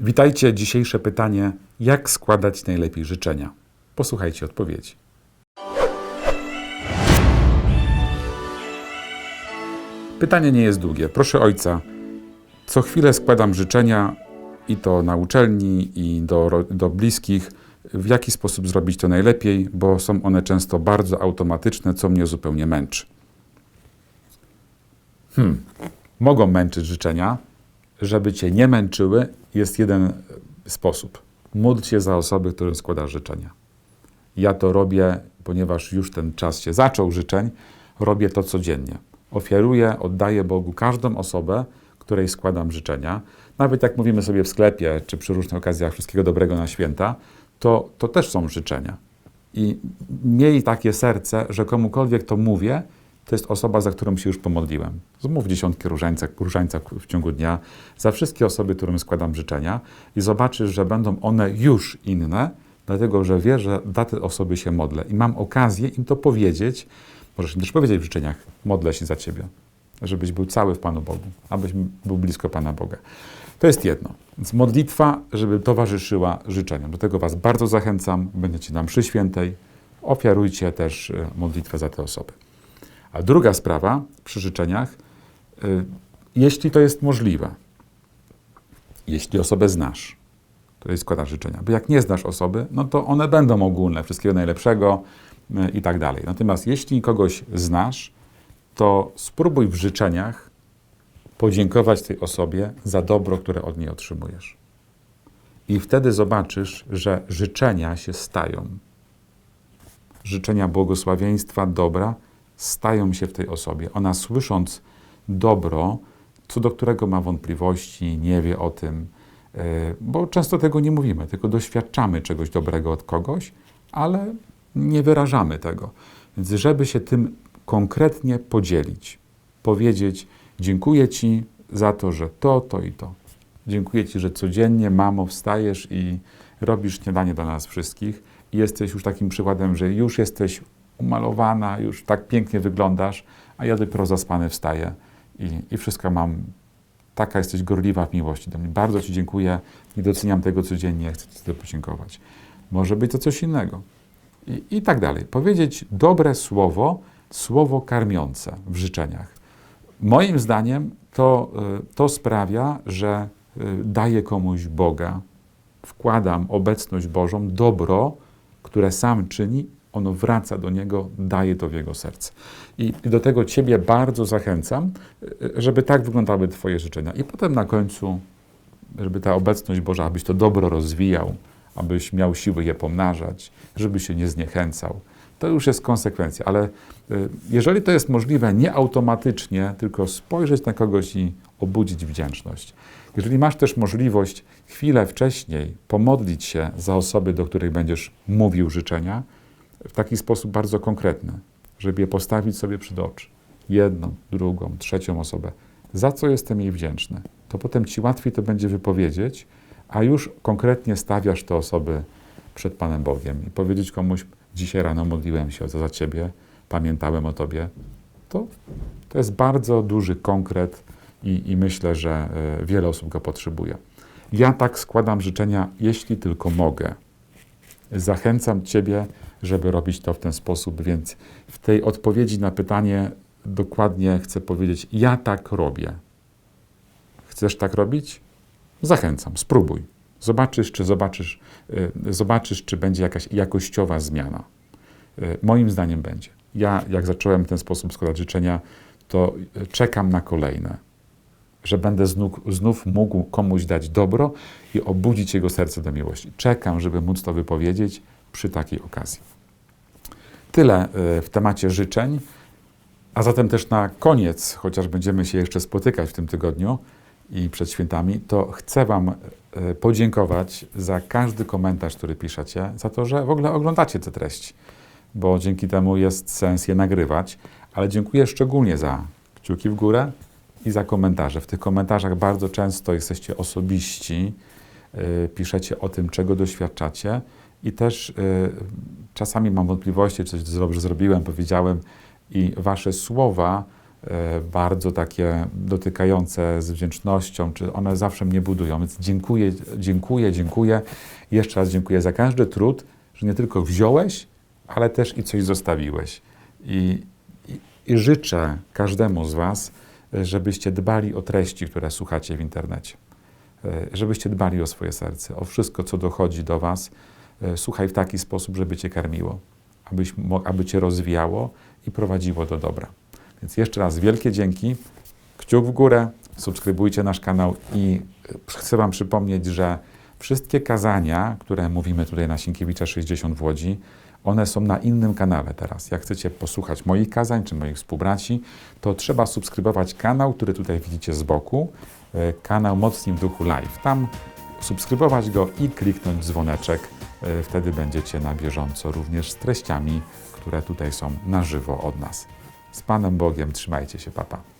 Witajcie. Dzisiejsze pytanie: jak składać najlepiej życzenia? Posłuchajcie odpowiedzi. Pytanie nie jest długie. Proszę ojca, co chwilę składam życzenia i to na uczelni, i do, do bliskich. W jaki sposób zrobić to najlepiej, bo są one często bardzo automatyczne, co mnie zupełnie męczy. Hmm. Mogą męczyć życzenia. Żeby cię nie męczyły, jest jeden sposób. Módl się za osoby, którym składasz życzenia. Ja to robię, ponieważ już ten czas się zaczął życzeń, robię to codziennie. Ofiaruję, oddaję Bogu każdą osobę, której składam życzenia. Nawet jak mówimy sobie w sklepie, czy przy różnych okazjach wszystkiego dobrego na święta, to, to też są życzenia. I miej takie serce, że komukolwiek to mówię, to jest osoba, za którą się już pomodliłem. Zmów dziesiątki różańca, różańca w ciągu dnia za wszystkie osoby, którym składam życzenia i zobaczysz, że będą one już inne, dlatego że wiesz, że dla tej osoby się modlę i mam okazję im to powiedzieć. Możesz im też powiedzieć w życzeniach, modlę się za Ciebie, żebyś był cały w Panu Bogu, abyś był blisko Pana Boga. To jest jedno. Więc modlitwa, żeby towarzyszyła życzeniom. Do tego Was bardzo zachęcam. Będziecie nam przy świętej. Ofiarujcie też e, modlitwę za te osoby. A druga sprawa przy życzeniach, jeśli to jest możliwe, jeśli osobę znasz, której składasz życzenia, bo jak nie znasz osoby, no to one będą ogólne, wszystkiego najlepszego y, i tak dalej. Natomiast jeśli kogoś znasz, to spróbuj w życzeniach podziękować tej osobie za dobro, które od niej otrzymujesz. I wtedy zobaczysz, że życzenia się stają. Życzenia błogosławieństwa, dobra stają się w tej osobie. Ona słysząc dobro, co do którego ma wątpliwości, nie wie o tym, yy, bo często tego nie mówimy, tylko doświadczamy czegoś dobrego od kogoś, ale nie wyrażamy tego. Więc żeby się tym konkretnie podzielić, powiedzieć: Dziękuję Ci za to, że to, to i to. Dziękuję Ci, że codziennie, mamo, wstajesz i robisz śniadanie dla nas wszystkich. Jesteś już takim przykładem, że już jesteś umalowana, już tak pięknie wyglądasz, a ja dopiero zaspany wstaję i, i wszystko mam. Taka jesteś gorliwa w miłości do mnie. Bardzo Ci dziękuję i doceniam tego codziennie, chcę Ci podziękować. Może być to coś innego. I, I tak dalej. Powiedzieć dobre słowo, słowo karmiące w życzeniach. Moim zdaniem to, y, to sprawia, że y, daję komuś Boga, wkładam obecność Bożą, dobro, które sam czyni, ono wraca do niego, daje to w jego serce. I do tego Ciebie bardzo zachęcam, żeby tak wyglądały Twoje życzenia. I potem na końcu, żeby ta obecność Boża, abyś to dobro rozwijał, abyś miał siły je pomnażać, żeby się nie zniechęcał. To już jest konsekwencja, ale y, jeżeli to jest możliwe, nie automatycznie, tylko spojrzeć na kogoś i obudzić wdzięczność. Jeżeli masz też możliwość chwilę wcześniej pomodlić się za osoby, do których będziesz mówił życzenia, w taki sposób bardzo konkretny, żeby je postawić sobie przed oczy. Jedną, drugą, trzecią osobę. Za co jestem jej wdzięczny? To potem ci łatwiej to będzie wypowiedzieć, a już konkretnie stawiasz te osoby przed Panem Bogiem i powiedzieć komuś, dzisiaj rano modliłem się za Ciebie, pamiętałem o Tobie. To, to jest bardzo duży konkret i, i myślę, że e, wiele osób go potrzebuje. Ja tak składam życzenia, jeśli tylko mogę. Zachęcam Ciebie, żeby robić to w ten sposób, więc w tej odpowiedzi na pytanie dokładnie chcę powiedzieć: Ja tak robię. Chcesz tak robić? Zachęcam, spróbuj. Zobaczysz, czy zobaczysz, y, zobaczysz, czy będzie jakaś jakościowa zmiana. Y, Moim zdaniem będzie. Ja, jak zacząłem w ten sposób składać życzenia, to y, czekam na kolejne, że będę znów, znów mógł komuś dać dobro i obudzić jego serce do miłości. Czekam, żeby móc to wypowiedzieć przy takiej okazji. Tyle y, w temacie życzeń. A zatem też na koniec, chociaż będziemy się jeszcze spotykać w tym tygodniu i przed świętami, to chcę Wam e, podziękować za każdy komentarz, który piszecie, za to, że w ogóle oglądacie te treści, bo dzięki temu jest sens je nagrywać. Ale dziękuję szczególnie za kciuki w górę i za komentarze. W tych komentarzach bardzo często jesteście osobiści, e, piszecie o tym, czego doświadczacie i też e, czasami mam wątpliwości, czy coś dobrze zrobiłem, powiedziałem i wasze słowa e, bardzo takie dotykające z wdzięcznością, czy one zawsze mnie budują. Więc dziękuję, dziękuję, dziękuję. Jeszcze raz dziękuję za każdy trud, że nie tylko wziąłeś, ale też i coś zostawiłeś. I, i, i życzę każdemu z Was, żebyście dbali o treści, które słuchacie w internecie. E, Żebyście dbali o swoje serce, o wszystko, co dochodzi do Was. E, Słuchaj w taki sposób, żeby Cię karmiło, abyś, aby Cię rozwijało i prowadziło do dobra. Więc jeszcze raz wielkie dzięki. Kciuk w górę, subskrybujcie nasz kanał i chcę Wam przypomnieć, że wszystkie kazania, które mówimy tutaj na Sienkiewicza 60 w Łodzi, one są na innym kanale teraz. Jak chcecie posłuchać moich kazań czy moich współbraci, to trzeba subskrybować kanał, który tutaj widzicie z boku, e, kanał Mocni w Duchu Live. Tam subskrybować go i kliknąć dzwoneczek. E, Wtedy będziecie na bieżąco również z treściami, które tutaj są na żywo od nas. Z Panem Bogiem, trzymajcie się, papa.